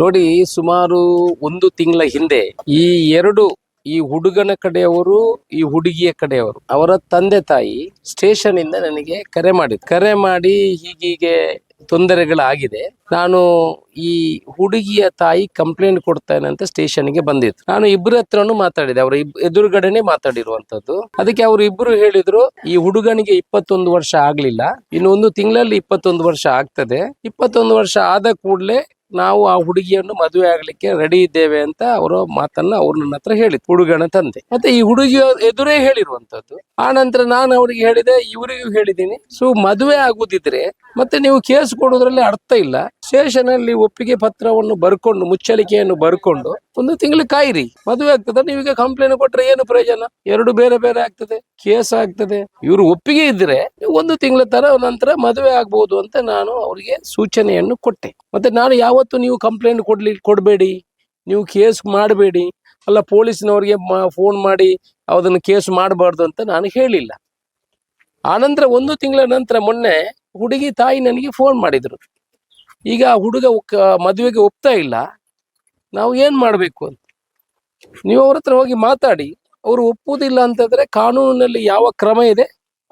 ನೋಡಿ, ಸುಮಾರು ಒಂದು ತಿಂಗಳ ಹಿಂದೆ ಈ ಎರಡು, ಈ ಹುಡುಗನ ಕಡೆಯವರು, ಈ ಹುಡುಗಿಯ ಕಡೆಯವರು, ಅವರ ತಂದೆ ತಾಯಿ ಸ್ಟೇಷನ್ ಇಂದ ನನಗೆ ಕರೆ ಮಾಡಿದ್ರು. ಕರೆ ಮಾಡಿ ಹೀಗೀಗೆ ತೊಂದರೆಗಳಾಗಿದೆ. ನಾನು ಈ ಹುಡುಗಿಯ ತಾಯಿ ಕಂಪ್ಲೇಂಟ್ ಕೊಡ್ತೇನೆ ಅಂತ ಸ್ಟೇಷನ್ಗೆ ಬಂದಿತ್ತು ನಾನು ಇಬ್ಬರ ಹತ್ರನು ಮಾತಾಡಿದೆ, ಅವರ ಎದುರುಗಡೆನೆ ಮಾತಾಡಿರುವಂತದ್ದು ಅದಕ್ಕೆ ಅವರು ಇಬ್ಬರು ಹೇಳಿದ್ರು, ಈ ಹುಡುಗನಿಗೆ ಇಪ್ಪತ್ತೊಂದು ವರ್ಷ ಆಗ್ಲಿಲ್ಲ, ಇನ್ನು ಒಂದು ತಿಂಗಳಲ್ಲಿ ಇಪ್ಪತ್ತೊಂದು ವರ್ಷ ಆಗ್ತದೆ. ಇಪ್ಪತ್ತೊಂದು ವರ್ಷ ಆದ ಕೂಡಲೇ ನಾವು ಆ ಹುಡುಗಿಯನ್ನು ಮದುವೆ ಆಗ್ಲಿಕ್ಕೆ ರೆಡಿ ಇದ್ದೇವೆ ಅಂತ ಅವರ ಮಾತನ್ನ ಅವ್ರು ನನ್ನ ಹತ್ರ ಹೇಳಿದ್ರು. ಹುಡುಗನ ತಂದೆ. ಮತ್ತೆ ಈ ಹುಡುಗಿಯ ಎದುರೇ ಹೇಳಿರುವಂತದ್ದು. ಆ ನಂತರ ನಾನು ಅವರಿಗೆ ಹೇಳಿದೆ, ಇವರಿಗೂ ಹೇಳಿದ್ದೀನಿ. ಸೊ ಮದುವೆ ಆಗುದಿದ್ರೆ ಮತ್ತೆ ನೀವು ಕೇಸ್ ಕೊಡೋದ್ರಲ್ಲಿ ಅರ್ಥ ಇಲ್ಲ. ಸ್ಟೇಷನ್ ಅಲ್ಲಿ ಒಪ್ಪಿಗೆ ಪತ್ರವನ್ನು ಬರ್ಕೊಂಡು, ಮುಚ್ಚಳಿಕೆಯನ್ನು ಬರ್ಕೊಂಡು ಒಂದು ತಿಂಗಳು ಕಾಯಿರಿ. ಮದುವೆ ಆಗ್ತದೆ, ನೀವೀಗ ಕಂಪ್ಲೇಂಟ್ ಕೊಟ್ರೆ ಏನು ಪ್ರಯೋಜನ? ಎರಡು ಬೇರೆ ಬೇರೆ ಆಗ್ತದೆ, ಕೇಸ್ ಆಗ್ತದೆ. ಇವರು ಒಪ್ಪಿಗೆ ಇದ್ರೆ ಒಂದು ತಿಂಗಳ ತರ ನಂತರ ಮದುವೆ ಆಗ್ಬಹುದು ಅಂತ ನಾನು ಅವರಿಗೆ ಸೂಚನೆಯನ್ನು ಕೊಟ್ಟೆ. ಮತ್ತೆ ನಾನು ಯಾವತ್ತು ನೀವು ಕಂಪ್ಲೇಂಟ್ ಕೊಡ್ಲಿ, ಕೊಡಬೇಡಿ. ನೀವು ಕೇಸ್ ಮಾಡಬೇಡಿ. ಅಲ್ಲ, ಪೊಲೀಸ್ನವರಿಗೆ ಫೋನ್ ಮಾಡಿ ಅದನ್ನು ಕೇಸ್ ಮಾಡಬಾರ್ದು ಅಂತ ನಾನು ಹೇಳಿಲ್ಲ. ಆನಂತರ ಒಂದು ತಿಂಗಳ ನಂತರ ಮೊನ್ನೆ ಹುಡುಗಿ ತಾಯಿ ನನಗೆ ಫೋನ್ ಮಾಡಿದ್ರು. ಈಗ ಹುಡುಗ ಮದುವೆಗೆ ಒಪ್ತಾ ಇಲ್ಲ. ನಾವು ಏನು ಮಾಡಬೇಕು ಅಂತ. ನೀವು ಅವ್ರ ಹತ್ರ ಹೋಗಿ ಮಾತಾಡಿ. ಅವರು ಒಪ್ಪುವುದಿಲ್ಲ ಅಂತಂದ್ರೆ ಕಾನೂನಿನಲ್ಲಿ ಯಾವ ಕ್ರಮ ಇದೆ?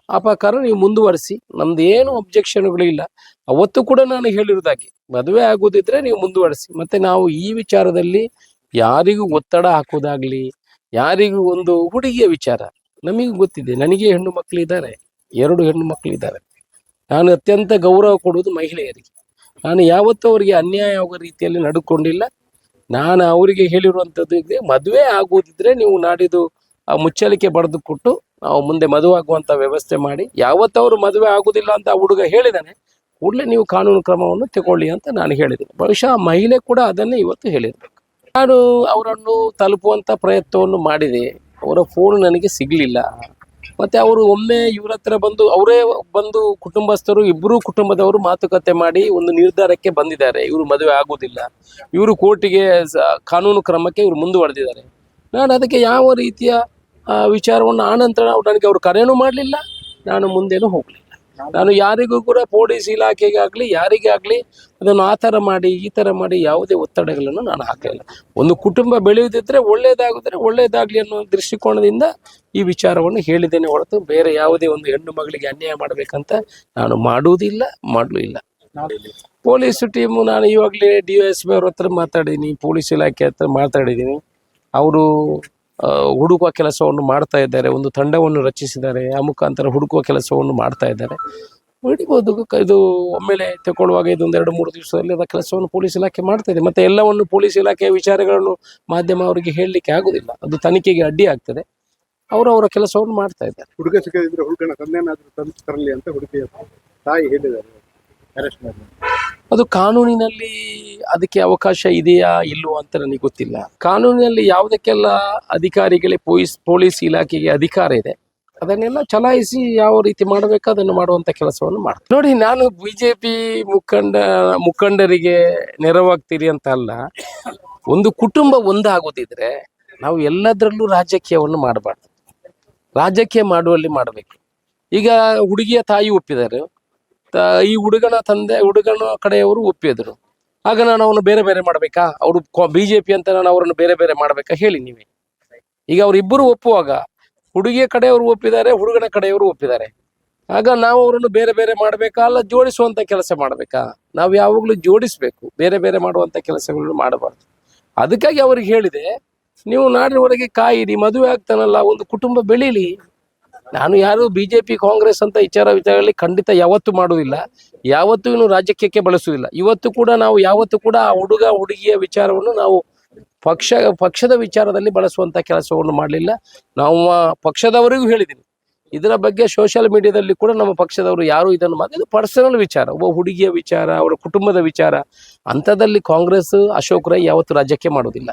ಆ ಪ್ರಕಾರ ನೀವು ಮುಂದುವರಿಸಿ. ನಮ್ದು ಏನು ಅಬ್ಜೆಕ್ಷನ್ಗಳು ಇಲ್ಲ. ಅವತ್ತು ಕೂಡ ನಾನು ಹೇಳಿರೋದಾಗಿ ಮದುವೆ ಆಗೋದಿದ್ರೆ ನೀವು ಮುಂದುವರಿಸಿ. ಮತ್ತೆ ನಾವು ಈ ವಿಚಾರದಲ್ಲಿ ಯಾರಿಗೂ ಒತ್ತಡ ಹಾಕೋದಾಗ್ಲಿ ಯಾರಿಗೂ ಒಂದು ಹುಡುಗಿಯ ವಿಚಾರ, ನಮಗೂ ಗೊತ್ತಿದೆ. ನನಗೆ ಹೆಣ್ಣು ಮಕ್ಕಳಿದ್ದಾರೆ ಎರಡು ಹೆಣ್ಣು ಮಕ್ಕಳಿದ್ದಾರೆ ನಾನು ಅತ್ಯಂತ ಗೌರವ ಕೊಡುವುದು ಮಹಿಳೆಯರಿಗೆ. ನಾನು ಯಾವತ್ತೂ ಅವರಿಗೆ ಅನ್ಯಾಯ ಆಗೋ ರೀತಿಯಲ್ಲಿ ನಡ್ಕೊಂಡಿಲ್ಲ. ನಾನು ಅವರಿಗೆ ಹೇಳಿರುವಂಥದ್ದು ಇದೆ ಮದುವೆ ಆಗೋದಿದ್ರೆ ನೀವು ನಾಡಿದ್ದು ಆ ಮುಚ್ಚಳಿಕೆ ಬರೆದು ಕೊಟ್ಟು ನಾವು ಮುಂದೆ ಮದುವೆ ಆಗುವಂತ ವ್ಯವಸ್ಥೆ ಮಾಡಿ ಯಾವತ್ತವರು ಮದುವೆ ಆಗುದಿಲ್ಲ ಅಂತ ಹುಡುಗ ಹೇಳಿದಾನೆ, ಕೂಡಲೇ ನೀವು ಕಾನೂನು ಕ್ರಮವನ್ನು ತಗೊಳ್ಳಿ ಅಂತ ನಾನು ಹೇಳಿದ್ದೀನಿ ಬಹುಶಃ ಮಹಿಳೆ ಕೂಡ ಅದನ್ನೇ ಇವತ್ತು ಹೇಳಿರಬೇಕು. ನಾನು ಅವರನ್ನು ತಲುಪುವಂತ ಪ್ರಯತ್ನವನ್ನು ಮಾಡಿದೆ. ಅವರ ಫೋನ್ ನನಗೆ ಸಿಗ್ಲಿಲ್ಲ. ಮತ್ತೆ ಅವರು ಒಮ್ಮೆ ಇವ್ರ ಹತ್ರ ಬಂದು, ಅವರೇ ಬಂದು ಕುಟುಂಬಸ್ಥರು ಇಬ್ಬರು ಕುಟುಂಬದವರು ಮಾತುಕತೆ ಮಾಡಿ ಒಂದು ನಿರ್ಧಾರಕ್ಕೆ ಬಂದಿದ್ದಾರೆ. ಇವರು ಮದುವೆ ಆಗುವುದಿಲ್ಲ ಇವರು ಕೋರ್ಟಿಗೆ ಕಾನೂನು ಕ್ರಮಕ್ಕೆ ಇವರು ಮುಂದುವರೆದಿದ್ದಾರೆ. ನಾನು ಅದಕ್ಕೆ ಯಾವ ರೀತಿಯ ವಿಚಾರವನ್ನು ಆನಂತರ ನನಗೆ ಅವರು ಕರೆಯೂ ಮಾಡಲಿಲ್ಲ, ನಾನು ಮುಂದೇನು ಹೋಗಲಿಲ್ಲ. ನಾನು ಯಾರಿಗೂ ಕೂಡ ಪೊಲೀಸ್ ಇಲಾಖೆಗೆ ಆಗಲಿ, ಯಾರಿಗೇ ಆಗಲಿ ಅದನ್ನು ಆ ಥರ ಮಾಡಿ, ಈ ಥರ ಮಾಡಿ ಯಾವುದೇ ಒತ್ತಡಗಳನ್ನು ನಾನು ಹಾಕಲಿಲ್ಲ. ಒಂದು ಕುಟುಂಬ ಬೆಳೆಯುವುದಿದ್ರೆ ಒಳ್ಳೆಯದಾಗಿದ್ರೆ ಒಳ್ಳೆಯದಾಗಲಿ ಅನ್ನೋ ದೃಷ್ಟಿಕೋನದಿಂದ ಈ ವಿಚಾರವನ್ನು ಹೇಳಿದ್ದೇನೆ ಹೊರತು ಬೇರೆ ಯಾವುದೇ ಒಂದು ಹೆಣ್ಣು ಮಗಳಿಗೆ ಅನ್ಯಾಯ ಮಾಡಬೇಕಂತ ನಾನು ಮಾಡುವುದಿಲ್ಲ, ಮಾಡಲೂ ಇಲ್ಲ. ಪೊಲೀಸ್ ಟೀಮು, ನಾನು ಇವಾಗಲೇ ಡಿ ಎಸ್ ಪಿ ಅವ್ರ ಹತ್ರ ಮಾತಾಡಿದ್ದೀನಿ ಪೊಲೀಸ್ ಇಲಾಖೆ ಹತ್ರ ಮಾತಾಡಿದ್ದೀನಿ ಅವರು ಹುಡುಕುವ ಕೆಲಸವನ್ನು ಮಾಡ್ತಾ ಇದ್ದಾರೆ, ಒಂದು ತಂಡವನ್ನು ರಚಿಸಿದ್ದಾರೆ, ಆ ಮುಖಾಂತರ ಹುಡುಕುವ ಕೆಲಸವನ್ನು ಮಾಡ್ತಾ ಇದ್ದಾರೆ. ಹಿಡಿಬೋದು ಇದು ಒಮ್ಮೆಲೆ ತಗೊಳ್ಳುವಾಗ ಇದೊಂದು ಎರಡು ಮೂರು ದಿವಸದಲ್ಲಿ ಅದರ ಕೆಲಸವನ್ನು ಪೊಲೀಸ್ ಇಲಾಖೆ ಮಾಡ್ತಾ ಇದೆ. ಮತ್ತೆ ಎಲ್ಲವನ್ನು ಪೊಲೀಸ್ ಇಲಾಖೆಯ ವಿಚಾರಗಳನ್ನು ಮಾಧ್ಯಮ ಅವರಿಗೆ ಹೇಳಲಿಕ್ಕೆ ಆಗುದಿಲ್ಲ. ಅದು ತನಿಖೆಗೆ ಅಡ್ಡಿ ಆಗ್ತದೆ. ಅವರು ಅವರ ಕೆಲಸವನ್ನು ಮಾಡ್ತಾ ಇದ್ದಾರೆ. ಹುಡುಗ ಸಿಕ್ಕಿದ್ರೆ ಹುಡುಗನ ತಂದೆನಾದರೂ ತಂದು ತರಲಿ ಅಂತ ಹುಡುಗಿಯ ತಾಯಿ ಹೇಳಿದ್ದಾರೆ. ಅರೆಸ್ಟ್ ಮಾಡಿ. ಅದು ಕಾನೂನಿನಲ್ಲಿ ಅದಕ್ಕೆ ಅವಕಾಶ ಇದೆಯಾ ಇಲ್ಲೋ ಅಂತ ನನಗೆ ಗೊತ್ತಿಲ್ಲ. ಕಾನೂನಿನಲ್ಲಿ ಯಾವುದಕ್ಕೆಲ್ಲ ಅಧಿಕಾರಿಗಳೇ ಪೊಲೀಸ್ ಪೊಲೀಸ್ ಇಲಾಖೆಗೆ ಅಧಿಕಾರ ಇದೆ, ಅದನ್ನೆಲ್ಲ ಚಲಾಯಿಸಿ ಯಾವ ರೀತಿ ಮಾಡಬೇಕು ಅದನ್ನು ಮಾಡುವಂತ ಕೆಲಸವನ್ನು ಮಾಡ್ತೀನಿ. ನೋಡಿ, ನಾನು ಬಿಜೆಪಿ ಮುಖಂಡ, ಮುಖಂಡರಿಗೆ ನೆರವಾಗ್ತೀರಿ ಅಂತ ಅಲ್ಲ, ಒಂದು ಕುಟುಂಬ ಒಂದಾಗೋದಿದ್ರೆ ನಾವು ಎಲ್ಲದರಲ್ಲೂ ರಾಜಕೀಯವನ್ನು ಮಾಡಬಾರ್ದು. ರಾಜಕೀಯ ಮಾಡುವಲ್ಲಿ ಮಾಡಬೇಕು. ಈಗ ಹುಡುಗಿಯ ತಾಯಿ ಒಪ್ಪಿದ್ದಾರೆ. ಈ ಹುಡುಗನ ತಂದೆ, ಹುಡುಗನ ಕಡೆಯವರು ಒಪ್ಪಿದ್ರು. ಆಗ ನಾನು ಅವನು ಬೇರೆ ಬೇರೆ ಮಾಡ್ಬೇಕಾ? ಅವರು ಬಿಜೆಪಿ ಅಂತ ನಾನು ಅವರನ್ನು ಬೇರೆ ಬೇರೆ ಮಾಡ್ಬೇಕಾ ಹೇಳಿ ನೀವೇ. ಈಗ ಅವರಿಬ್ಬರು ಒಪ್ಪುವಾಗ ಹುಡುಗಿಯ ಕಡೆಯವರು ಒಪ್ಪಿದ್ದಾರೆ, ಹುಡುಗನ ಕಡೆಯವರು ಒಪ್ಪಿದ್ದಾರೆ. ಆಗ ನಾವು ಅವರನ್ನು ಬೇರೆ ಬೇರೆ ಮಾಡ್ಬೇಕಾ? ಅಲ್ಲ ಜೋಡಿಸುವಂತ ಕೆಲಸ ಮಾಡ್ಬೇಕಾ? ನಾವು ಯಾವಾಗಲೂ ಜೋಡಿಸ್ಬೇಕು. ಬೇರೆ ಬೇರೆ ಮಾಡುವಂತ ಕೆಲಸಗಳನ್ನು ಮಾಡಬಾರ್ದು. ಅದಕ್ಕಾಗಿ ಅವ್ರಿಗೆ ಹೇಳಿದೆ, ನೀವು ನಾಡಿನವರೆಗೆ ಕಾಯಿರಿ, ಮದುವೆ ಆಗ್ತಾನಲ್ಲ, ಒಂದು ಕುಟುಂಬ ಬೆಳೀಲಿ. ನಾನು ಯಾರು ಬಿಜೆಪಿ, ಕಾಂಗ್ರೆಸ್ ಅಂತ ವಿಚಾರ ವಿಚಾರಗಳಲ್ಲಿ ಖಂಡಿತ ಯಾವತ್ತೂ ಮಾಡುವುದಿಲ್ಲ. ಯಾವತ್ತೂ ಇನ್ನು ರಾಜಕೀಯಕ್ಕೆ ಬಳಸುವುದಿಲ್ಲ. ಇವತ್ತು ಕೂಡ ನಾವು ಯಾವತ್ತೂ ಕೂಡ ಆ ಹುಡುಗ, ಹುಡುಗಿಯ ವಿಚಾರವನ್ನು ನಾವು ಪಕ್ಷ, ಪಕ್ಷದ ವಿಚಾರದಲ್ಲಿ ಬಳಸುವಂತ ಕೆಲಸವನ್ನು ಮಾಡಲಿಲ್ಲ. ನಾವು ಪಕ್ಷದವರಿಗೂ ಹೇಳಿದ್ದೀನಿ ಇದರ ಬಗ್ಗೆ ಸೋಷಿಯಲ್ ಮೀಡಿಯಾದಲ್ಲಿ ಕೂಡ ನಮ್ಮ ಪಕ್ಷದವರು ಯಾರು ಇದನ್ನು ಮಾಡಿ, ಇದು ಪರ್ಸನಲ್ ವಿಚಾರ. ಒಬ್ಬ ಹುಡುಗಿಯ ವಿಚಾರ, ಅವರ ಕುಟುಂಬದ ವಿಚಾರ. ಅಂಥದ್ದಲ್ಲಿ ಕಾಂಗ್ರೆಸ್, ಅಶೋಕ್ ರೈ ಯಾವತ್ತು ರಾಜ್ಯಕ್ಕೆ ಮಾಡುವುದಿಲ್ಲ.